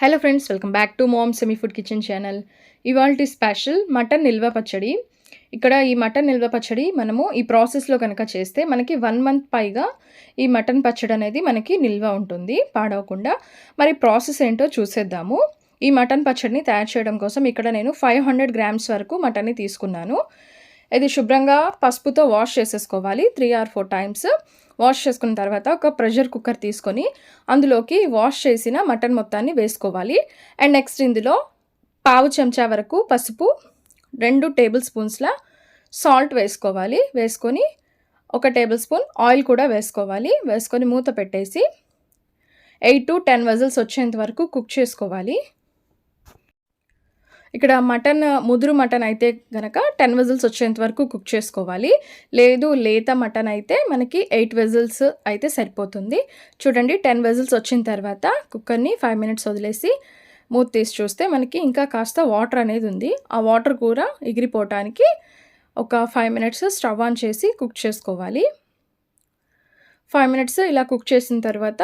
Hello friends welcome back to mom semi food kitchen channel ఇవాళ special mutton నిల్వ పచ్చడి. ఇక్కడ ఈ మటన్ నిల్వ పచ్చడి మనము ఈ ప్రాసెస్లో కనుక చేస్తే మనకి వన్ మంత్ పైగా ఈ మటన్ పచ్చడి అనేది మనకి నిల్వ ఉంటుంది పాడవకుండా. మరి ప్రాసెస్ ఏంటో చూసేద్దాము. ఈ మటన్ పచ్చడిని తయారు చేయడం కోసం ఇక్కడ నేను ఫైవ్ హండ్రెడ్ గ్రామ్స్ వరకు మటన్ని తీసుకున్నాను. ఇది శుభ్రంగా పసుపుతో వాష్ చేసేసుకోవాలి. Three or four times wash చేసుకున్న తర్వాత ఒక ప్రెషర్ కుక్కర్ తీసుకొని అందులోకి వాష్ చేసిన మటన్ మొత్తాన్ని వేసుకోవాలి. అండ్ నెక్స్ట్ ఇందులో పావు చెంచా వరకు పసుపు రెండు టేబుల్ స్పూన్స్ల సాల్ట్ వేసుకోవాలి. వేసుకొని ఒక టేబుల్ స్పూన్ ఆయిల్ కూడా వేసుకోవాలి. వేసుకొని మూత పెట్టేసి ఎయిట్ టు టెన్ వజల్స్ వచ్చేంత వరకు కుక్ చేసుకోవాలి. ఇక్కడ మటన్ ముదురు మటన్ అయితే కనుక టెన్ వెజిల్స్ వచ్చేంత వరకు కుక్ చేసుకోవాలి. లేదు లేత మటన్ అయితే మనకి ఎయిట్ వెజిల్స్ అయితే సరిపోతుంది. చూడండి టెన్ వెజిల్స్ వచ్చిన తర్వాత కుక్కర్ని ఫైవ్ మినిట్స్ వదిలేసి మూత తీసి చూస్తే మనకి ఇంకా కాస్త వాటర్ అనేది ఉంది. ఆ వాటర్ కూర ఎగిరిపోవటానికి ఒక ఫైవ్ మినిట్స్ స్టవ్ ఆన్ చేసి కుక్ చేసుకోవాలి. ఫైవ్ మినిట్స్ ఇలా కుక్ చేసిన తర్వాత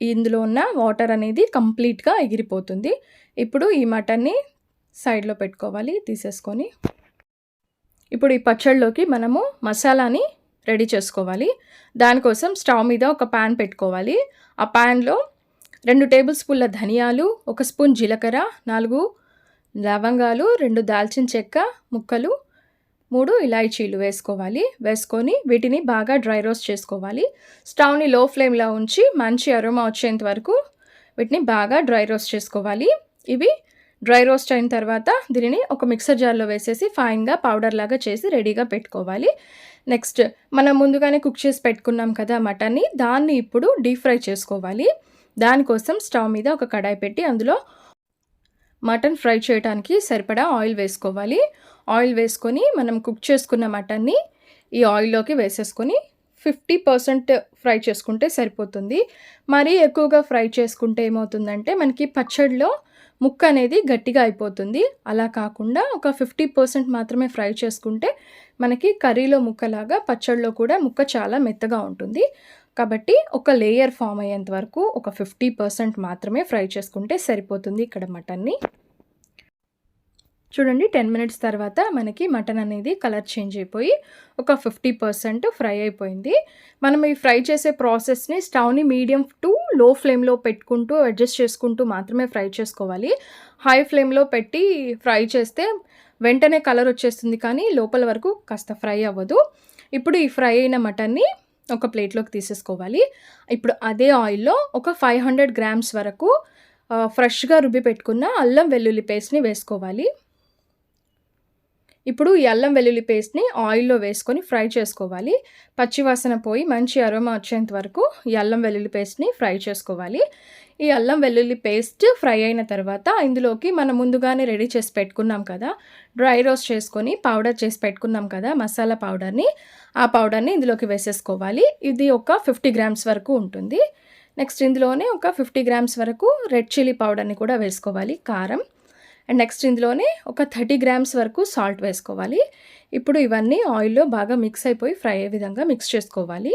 ఇందులో ఉన్న వాటర్ అనేది కంప్లీట్గా ఎగిరిపోతుంది. ఇప్పుడు ఈ మటన్ని సైడ్లో పెట్టుకోవాలి తీసేసుకొని. ఇప్పుడు ఈ పచ్చళ్ళలోకి మనము మసాలాని రెడీ చేసుకోవాలి. దానికోసం స్టవ్ మీద ఒక ప్యాన్ పెట్టుకోవాలి. ఆ ప్యాన్లో రెండు టేబుల్ స్పూన్ల ధనియాలు ఒక స్పూన్ జీలకర్ర నాలుగు లవంగాలు రెండు దాల్చిన చెక్క ముక్కలు మూడు ఇలాయచీలు వేసుకోవాలి. వేసుకొని వీటిని బాగా డ్రై రోస్ట్ చేసుకోవాలి. స్టవ్ని లో ఫ్లేమ్లో ఉంచి మంచి అరోమా వచ్చేంత వరకు వీటిని బాగా డ్రై రోస్ట్ చేసుకోవాలి. ఇవి డ్రై రోస్ట్ అయిన తర్వాత దీనిని ఒక మిక్సర్ జార్లో వేసేసి ఫైన్గా పౌడర్ లాగా చేసి రెడీగా పెట్టుకోవాలి. నెక్స్ట్ మనం ముందుగానే కుక్ చేసి పెట్టుకున్నాం కదా మటన్ని దాన్ని ఇప్పుడు డీప్ ఫ్రై చేసుకోవాలి. దానికోసం స్టవ్ మీద ఒక కడాయి పెట్టి అందులో మటన్ ఫ్రై చేయడానికి సరిపడా ఆయిల్ వేసుకోవాలి. ఆయిల్ వేసుకొని మనం కుక్ చేసుకున్న మటన్ని ఈ ఆయిల్లోకి వేసేసుకొని ఫిఫ్టీ పర్సెంట్ ఫ్రై చేసుకుంటే సరిపోతుంది. మరీ ఎక్కువగా ఫ్రై చేసుకుంటే ఏమవుతుందంటే మనకి పచ్చడిలో ముక్క అనేది గట్టిగా అయిపోతుంది. అలా కాకుండా ఒక ఫిఫ్టీ పర్సెంట్ మాత్రమే ఫ్రై చేసుకుంటే మనకి కర్రీలో ముక్కలాగా పచ్చడిలో కూడా ముక్క చాలా మెత్తగా ఉంటుంది. కాబట్టి ఒక లేయర్ ఫామ్ అయ్యేంత వరకు ఒక ఫిఫ్టీ పర్సెంట్ మాత్రమే ఫ్రై చేసుకుంటే సరిపోతుంది ఇక్కడ మటన్ని. చూడండి టెన్ మినిట్స్ తర్వాత మనకి మటన్ అనేది కలర్ చేంజ్ అయిపోయి ఒక ఫిఫ్టీ పర్సెంట్ ఫ్రై అయిపోయింది. మనం ఈ ఫ్రై చేసే ప్రాసెస్ని స్టవ్ని మీడియం టు లో ఫ్లేమ్లో పెట్టుకుంటూ అడ్జస్ట్ చేసుకుంటూ మాత్రమే ఫ్రై చేసుకోవాలి. హై ఫ్లేమ్లో పెట్టి ఫ్రై చేస్తే వెంటనే కలర్ వచ్చేస్తుంది కానీ లోపల వరకు కాస్త ఫ్రై అవ్వదు. ఇప్పుడు ఈ ఫ్రై అయిన మటన్ని ఒక ప్లేట్లోకి తీసేసుకోవాలి. ఇప్పుడు అదే ఆయిల్లో ఒక ఫైవ్ హండ్రెడ్ గ్రామ్స్ వరకు ఫ్రెష్గా రుబ్బి పెట్టుకున్న అల్లం వెల్లుల్లి పేస్ట్ని వేసుకోవాలి. ఇప్పుడు ఈ అల్లం వెల్లుల్లి పేస్ట్ని ఆయిల్లో వేసుకొని ఫ్రై చేసుకోవాలి. పచ్చివాసన పోయి మంచి అరోమా వచ్చేంత వరకు ఈ అల్లం వెల్లుల్లి పేస్ట్ని ఫ్రై చేసుకోవాలి. ఈ అల్లం వెల్లుల్లి పేస్ట్ ఫ్రై అయిన తర్వాత ఇందులోకి మనం ముందుగానే రెడీ చేసి పెట్టుకున్నాం కదా డ్రై రోస్ట్ చేసుకొని పౌడర్ చేసి పెట్టుకున్నాం కదా మసాలా పౌడర్ని ఆ పౌడర్ని ఇందులోకి వేసేసుకోవాలి. ఇది ఒక ఫిఫ్టీ గ్రామ్స్ వరకు ఉంటుంది. నెక్స్ట్ ఇందులోనే ఒక ఫిఫ్టీ గ్రామ్స్ వరకు రెడ్ చిల్లీ పౌడర్ని కూడా వేసుకోవాలి కారం. అండ్ నెక్స్ట్ ఇందులోనే ఒక థర్టీ గ్రామ్స్ వరకు సాల్ట్ వేసుకోవాలి. ఇప్పుడు ఇవన్నీ ఆయిల్లో బాగా మిక్స్ అయిపోయి ఫ్రై అయ్యే విధంగా మిక్స్ చేసుకోవాలి.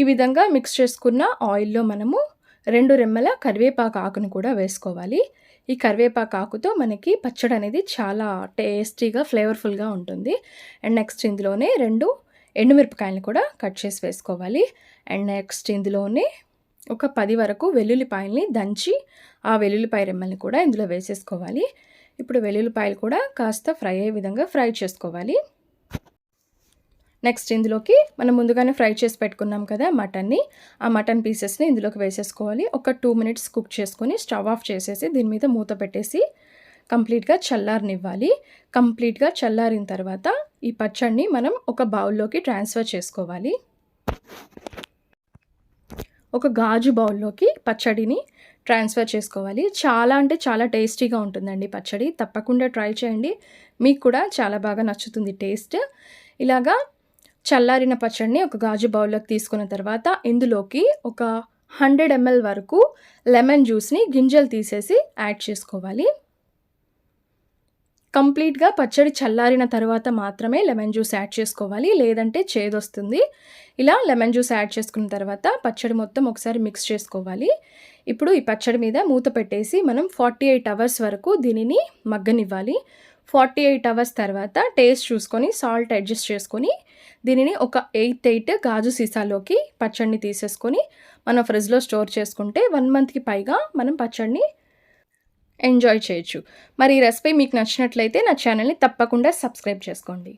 ఈ విధంగా మిక్స్ చేసుకున్న ఆయిల్లో మనము రెండు రెమ్మల కరివేపాకు ఆకును కూడా వేసుకోవాలి. ఈ కరివేపాకు ఆకుతో మనకి పచ్చడి అనేది చాలా టేస్టీగా ఫ్లేవర్ఫుల్గా ఉంటుంది. అండ్ నెక్స్ట్ ఇందులోనే రెండు ఎండుమిరపకాయలను కూడా కట్ చేసి వేసుకోవాలి. అండ్ నెక్స్ట్ ఇందులోనే ఒక పది వరకు వెల్లుల్లిపాయల్ని దంచి ఆ వెల్లుల్లిపాయ రెమ్మల్ని కూడా ఇందులో వేసేసుకోవాలి. ఇప్పుడు వెల్లుల్లిపాయలు కూడా కాస్త ఫ్రై అయ్యే విధంగా ఫ్రై చేసుకోవాలి. నెక్స్ట్ ఇందులోకి మనం ముందుగానే ఫ్రై చేసి పెట్టుకున్నాం కదా మటన్ని. ఆ మటన్ పీసెస్ని ఇందులోకి వేసేసుకోవాలి. ఒక టూ మినిట్స్ కుక్ చేసుకొని స్టవ్ ఆఫ్ చేసేసి దీని మీద మూత పెట్టేసి కంప్లీట్గా చల్లారనివ్వాలి. కంప్లీట్గా చల్లారిన తర్వాత ఈ పచ్చడిని మనం ఒక బౌల్లోకి ట్రాన్స్ఫర్ చేసుకోవాలి. ఒక గాజు బౌల్లోకి పచ్చడిని ట్రాన్స్ఫర్ చేసుకోవాలి. చాలా అంటే చాలా టేస్టీగా ఉంటుందండి పచ్చడి. తప్పకుండా ట్రై చేయండి. మీకు కూడా చాలా బాగా నచ్చుతుంది టేస్ట్. ఇలాగా చల్లారిన పచ్చడిని ఒక గాజు బౌల్లోకి తీసుకున్న తర్వాత ఇందులోకి ఒక హండ్రెడ్ ఎంఎల్ వరకు లెమన్ జ్యూస్ని గింజలు తీసేసి యాడ్ చేసుకోవాలి. కంప్లీట్గా పచ్చడి చల్లారిన తర్వాత మాత్రమే లెమన్ జ్యూస్ యాడ్ చేసుకోవాలి. లేదంటే చేదొస్తుంది. ఇలా లెమన్ జ్యూస్ యాడ్ చేసుకున్న తర్వాత పచ్చడి మొత్తం ఒకసారి మిక్స్ చేసుకోవాలి. ఇప్పుడు ఈ పచ్చడి మీద మూత పెట్టేసి మనం ఫార్టీ ఎయిట్ అవర్స్ వరకు దీనిని మగ్గనివ్వాలి. ఫార్టీ ఎయిట్ అవర్స్ తర్వాత టేస్ట్ చూసుకొని సాల్ట్ అడ్జస్ట్ చేసుకొని దీనిని ఒక ఎయిట్ ఎయిట్ గాజు సీసాలోకి పచ్చడిని తీసేసుకొని మనం ఫ్రిడ్జ్లో స్టోర్ చేసుకుంటే వన్ మంత్కి పైగా మనం పచ్చడిని ఎంజాయ్ చేయొచ్చు. మరి ఈ రెసిపీ మీకు నచ్చినట్లయితే నా ఛానల్ని తప్పకుండా సబ్స్క్రైబ్ చేసుకోండి.